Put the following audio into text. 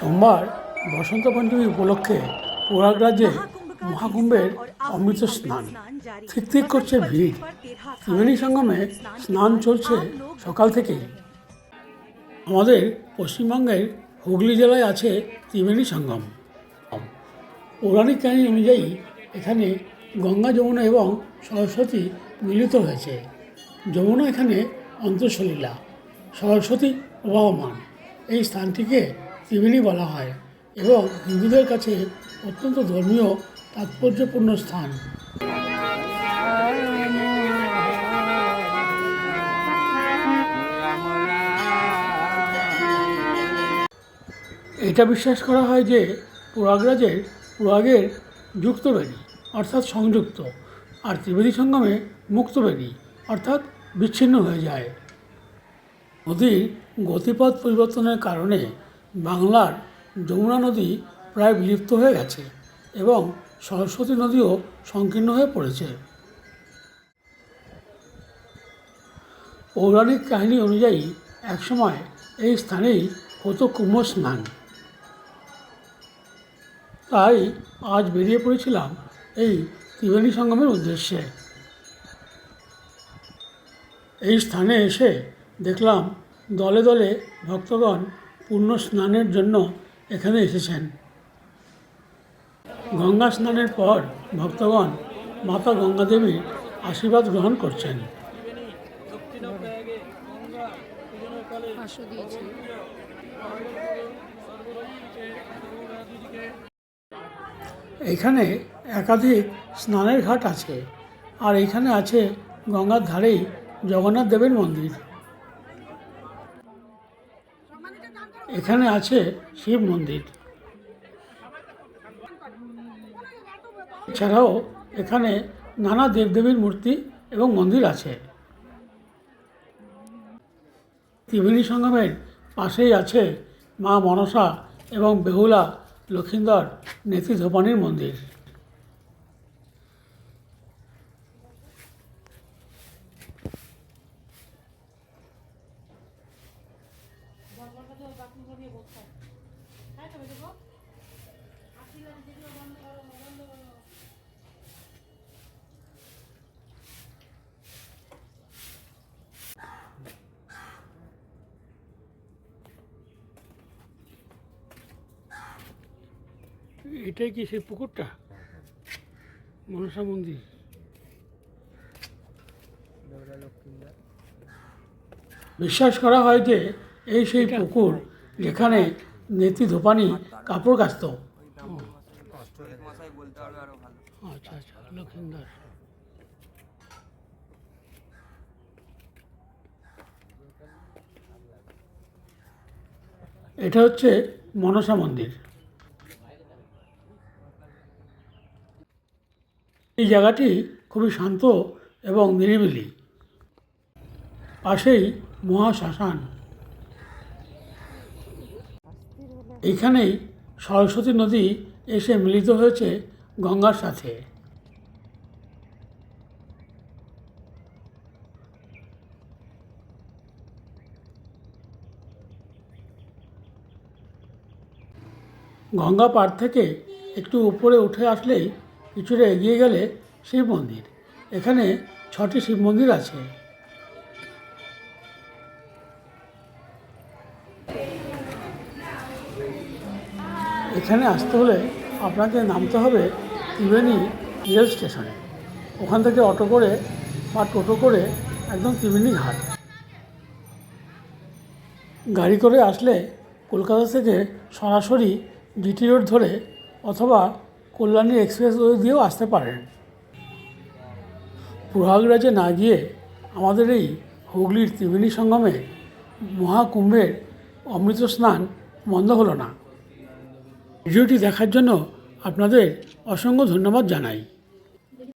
সোমবার বসন্ত পঞ্চমী উপলক্ষে প্রয়াগরাজ্যে মহাকুম্ভের অমৃত স্নান ঠিক ঠিক করছে। ভিড়। ত্রিবেণী সঙ্গমে স্নান চলছে সকাল থেকেই আমাদের পশ্চিমবঙ্গের হুগলি জেলায় আছে ত্রিবেণী সঙ্গম। পৌরাণিক কাহিনী অনুযায়ী এখানে গঙ্গা যমুনা এবং সরস্বতী মিলিত হয়েছে। যমুনা এখানে অন্তঃসলীলা সরস্বতী প্রবাহমান। এই স্থানটিকে ত্রিবেণী বলা হয় এবং হিন্দুদের কাছে অত্যন্ত ধর্মীয় তাৎপর্যপূর্ণ স্থান। এটা বিশ্বাস করা হয় যে প্রয়াগরাজের প্রয়াগের যুক্তবেণী অর্থাৎ সংযুক্ত, আর ত্রিবেদী সঙ্গমে মুক্তবেণী অর্থাৎ বিচ্ছিন্ন হয়ে যায়। নদীর গতিপথ পরিবর্তনের কারণে বাংলার যমুনা নদী প্রায় বিলুপ্ত হয়ে গেছে এবং সরস্বতী নদীও সংকীর্ণ হয়ে পড়েছে। পৌরাণিক কাহিনী অনুযায়ী একসময় এই স্থানেই হতো কুম্ভ স্নান। তাই আজ বেরিয়ে পড়েছিলাম এই ত্রিবেণী সঙ্গমের উদ্দেশ্যে। এই স্থানে এসে দেখলাম দলে দলে ভক্তগণ পূর্ণ স্নানের জন্য এখানে এসেছেন। গঙ্গা স্নানের পর ভক্তগণ মাতা গঙ্গা দেবীর আশীর্বাদ গ্রহণ করছেন। এখানে একাধিক স্নানের ঘাট আছে, আর এখানে আছে গঙ্গার ধারেই জগন্নাথ দেবের মন্দির। এখানে আছে শিব মন্দির। এছাড়াও এখানে নানা দেবদেবীর মূর্তি এবং মন্দির আছে। ত্রিবেণী সঙ্গমের পাশেই আছে মা মনসা এবং বেহুলা লক্ষিন্দর নেতি ধোপানির মন্দির। এটাই কি সেই পুকুরটা? মনসা মন্দির। বিশ্বাস করা হয় যে এই সেই পুকুর যেখানে নেতি ধোপানি কাপড় কাচত। আচ্ছা আচ্ছা এটা হচ্ছে মনসা মন্দির। এই জায়গাটি খুবই শান্ত এবং নিরিবিলি। পাশেই মহাশ্মশান এইখানেই সরস্বতী নদী এসে মিলিত হয়েছে গঙ্গার সাথে। গঙ্গা পাড় থেকে একটু উপরে উঠে আসলেই কিছুটা এগিয়ে গেলে শিব মন্দির। এখানে ছটি শিব মন্দির আছে। এখানে আসতে হলে আপনাকে নামতে হবে ত্রিবেণী রেল স্টেশনে। ওখান থেকে অটো করে বা টোটো করে একদম ত্রিবেণী ঘাট। গাড়ি করে আসলে কলকাতা থেকে সরাসরি জিটি রোড ধরে অথবা কল্যাণী এক্সপ্রেসওয়ে দিয়েও আসতে পারেন। প্রয়াগরাজে না গিয়ে আমাদের এই হুগলির ত্রিবেণী সঙ্গমে মহাকুম্ভের অমৃত স্নান বন্ধ হলো না। ভিডিওটি দেখার জন্য আপনাদের অসংখ্য ধন্যবাদ জানাই।